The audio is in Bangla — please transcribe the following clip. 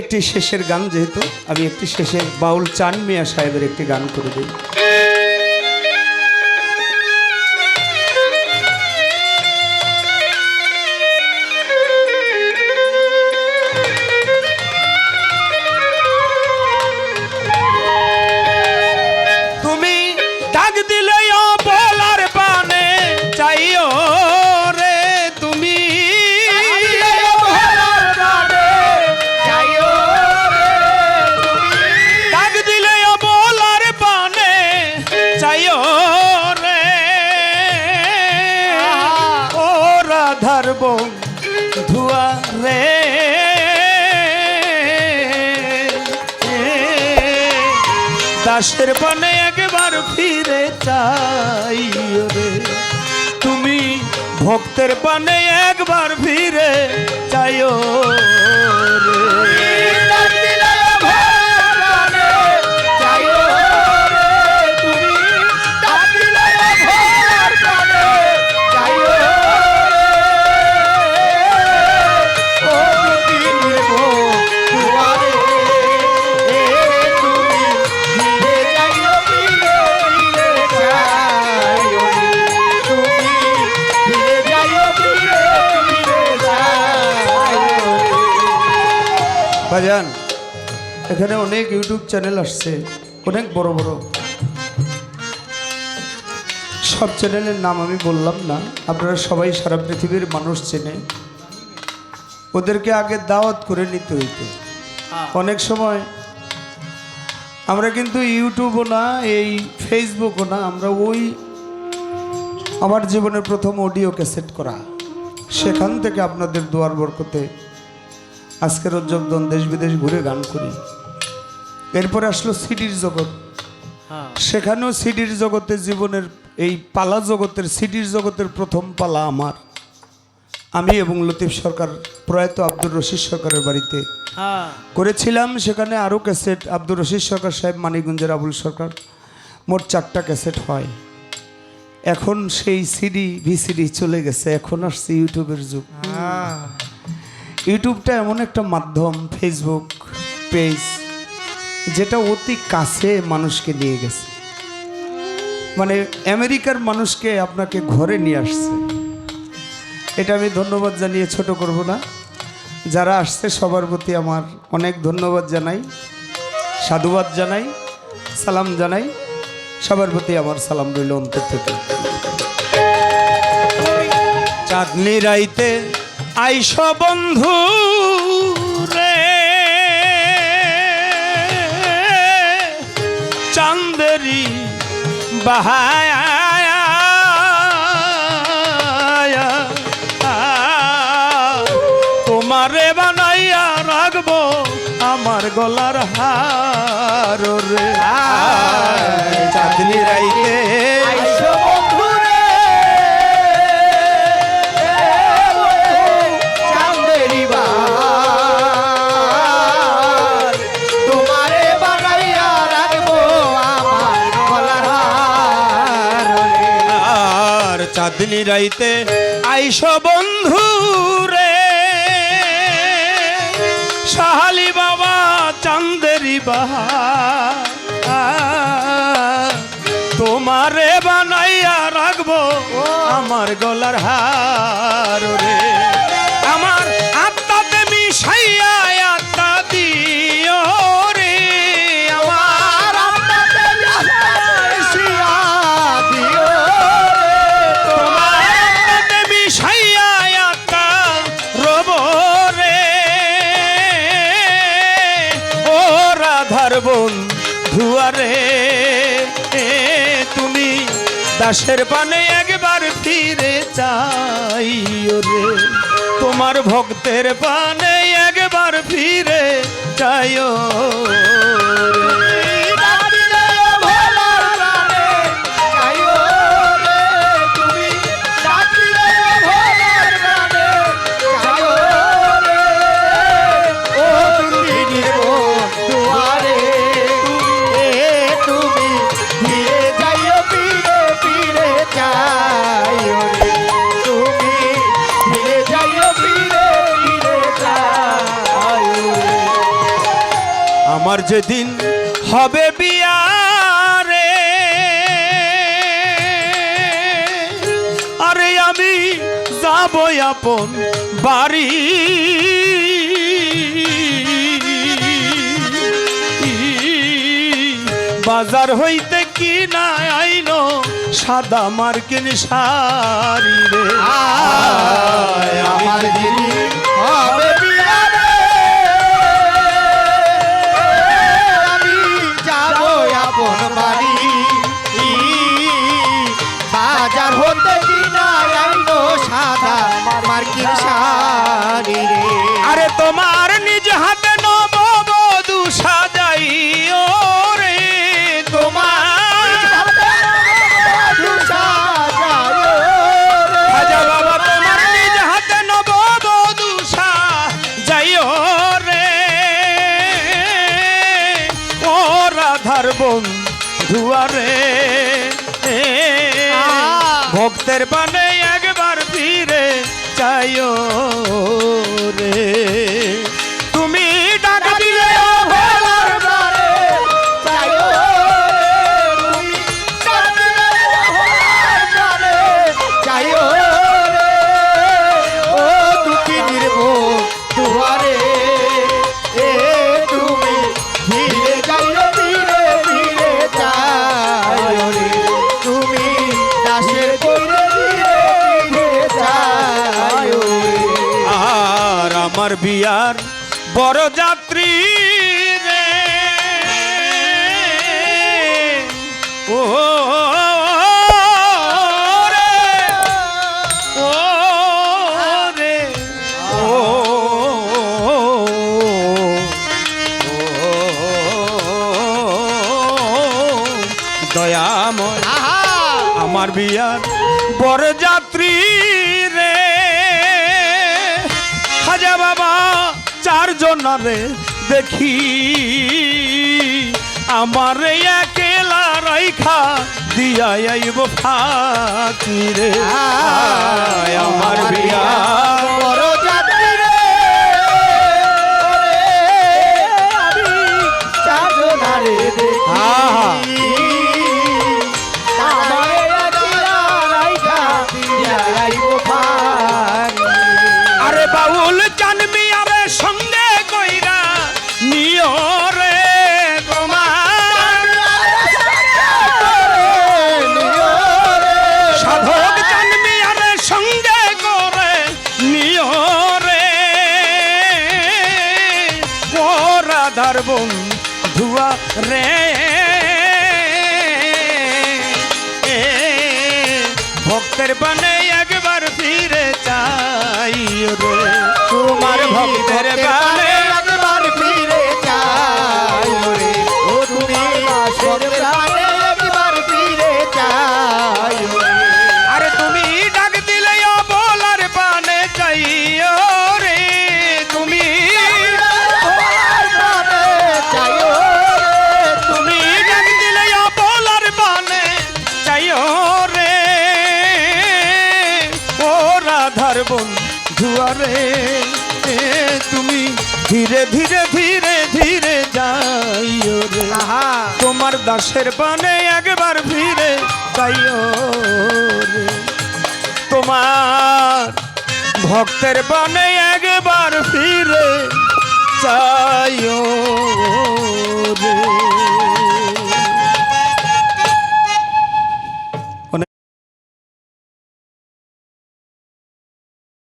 একটি শেষের গান যেহেতু, আমি একটি শেষের বাউল চান মিয়া সাহেবের একটি গান করে দিই। দাসের পানে একবার ফিরে চাই রে। তুমি ভক্তের পানে একবার ফিরে চাইও রে। ভাজান এখানে অনেক ইউটিউব চ্যানেল আসছে অনেক বড় বড়। সব চ্যানেলের নাম আমি বললাম না আপনারা সবাই সারা পৃথিবীর মানুষ চেনে। ওদেরকে আগে দাওয়াত করে নিতে হইতো। অনেক সময় আমরা কিন্তু ইউটিউবও না এই ফেসবুকও না আমরা ওই আমার জীবনের প্রথম অডিও ক্যাসেট করা। সেখান থেকে আপনাদের দুয়ার বরকতে আজকের উজ্জ্বলদন দেশ বিদেশ ঘুরে গান করি। এরপর আসলো সিডির জগৎ। সেখানেও সিডির জগতে জীবনের এই পালা জগতের সিডির জগতের প্রথম পালা আমার। আমি এবং লতিফ সরকার প্রয়াত আব্দুর রশিদ সরকারের বাড়িতে করেছিলাম। সেখানে আরও ক্যাসেট আব্দুর রশিদ সরকার সাহেব মানিকগঞ্জের আবুল সরকার মোট চারটা ক্যাসেট হয়। এখন সেই সিডি ভিসিডি চলে গেছে। এখন আসছে ইউটিউবের যুগ। ইউটিউবটা এমন একটা মাধ্যম ফেসবুক পেজ যেটা অতি কাছে মানুষকে নিয়ে গেছে। মানে আমেরিকার মানুষকে আপনাকে ঘরে নিয়ে আসছে। এটা আমি ধন্যবাদ জানিয়ে ছোট করব না। যারা আসছে, সবার প্রতি আমার অনেক ধন্যবাদ জানাই, সাধুবাদ জানাই, সালাম জানাই। সবার প্রতি আমার সালাম রইল অন্তর থেকে। চাঁদনি রাইতে আইস বন্ধু রে। চান্দেরি বাহায় তোমারে বানাইয়া রাখব আমার গলার হার রে। চাঁদনি রাইতে। চাঁদনি রাইতে আইস বন্ধু রে। সাহালি বাবা চান্দেরি বাহা তোমারে বানাইয়া রাখব আমার গলার হার ধুয়ারে তুমি দাসের পানে একবার ফিরে চাইও রে। তোমার ভক্তের পানে একবার ফিরে চাইও রে। আমার যেদিন হবে বিয়ারে, আরে আমি যাব আপন বাড়ি। বাজার হইতে কি না আইন সাদা মার্কিন শাড়ি রে। আমার দিদি। রাধার বোন দুয়ারে ভক্তের বানে একবার ফিরে চাইও। আর আমার বিয়ার বড় যাত্রী বিয়ার বর যাত্রী রে। খাজা বাবা চারজন রে দেখি। আমার একেলা রাইখা দিয়া আইব ফাঁকি রে। আয় আমার বিয়ার বড় রে। ভক্তের বানে একবার ফিরে চাই রে। তোমার ভক্তের বানে আমার বন্ধুয়ারে তুমি ধীরে ধীরে ধীরে ধীরে যাইও রে। তোমার দাসের বানে একবার ফিরে যাইও রে। তোমার ভক্তের বানে একবার ফিরে যাইও রে।